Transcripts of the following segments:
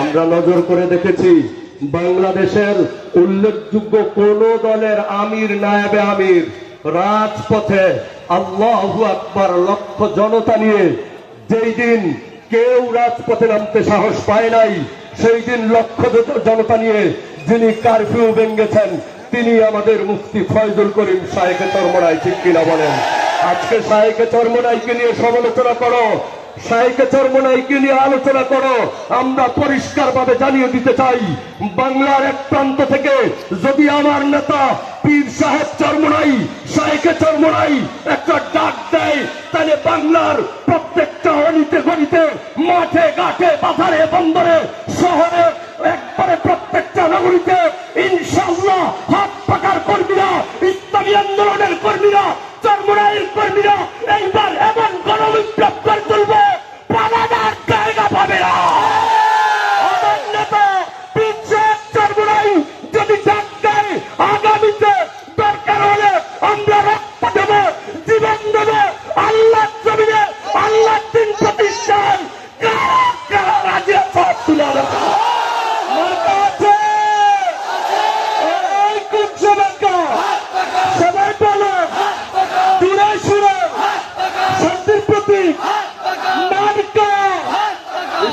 আমরা নজর করে দেখেছি, বাংলাদেশের উল্লেখযোগ্য কোন দলের আমির, নায়াবে আমির রাজপথে আল্লাহু আকবার লক্ষ জনতা নিয়ে যেই দিন কেউ রাজপথে নামতে সাহস পায় নাই, সেই দিন লক্ষ জনতা নিয়ে যিনি কারফিউ ভেঙ্গেছেন তিনি আমাদের মুফতি ফয়জুল করিম সাহেকে চর্মরাই ঠিক কিনা বলেন? আজকে সাহেকে চর্মরাইকে নিয়ে সমালোচনা করো সাহেকে চর্মনাইকে নিয়ে আলোচনা করো। আমরা পরিষ্কার ভাবে জানিয়ে দিতে চাই, বাংলার এক প্রান্ত থেকে যদি আমার নেতা পীর সাহেব একটা ডাক দেয়, তাহলে বাংলার প্রত্যেকটা অনিতে গণিতে মাঠে বন্দরে, শহরে, একবারে প্রত্যেকটা নগরীতে ইনশাল্লাহ হাত পাকার কর্মীরা আন্দোলনের কর্মীরা, চর্মনাইয়ের কর্মীরা এইবার এমন গণবিপ্লব করে তুলবে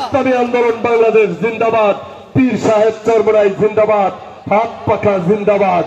ইসলামী আন্দোলন বাংলাদেশ জিন্দাবাদ। পীর সাহেব চরমরাই জিন্দাবাদ। হাত পাখা জিন্দাবাদ।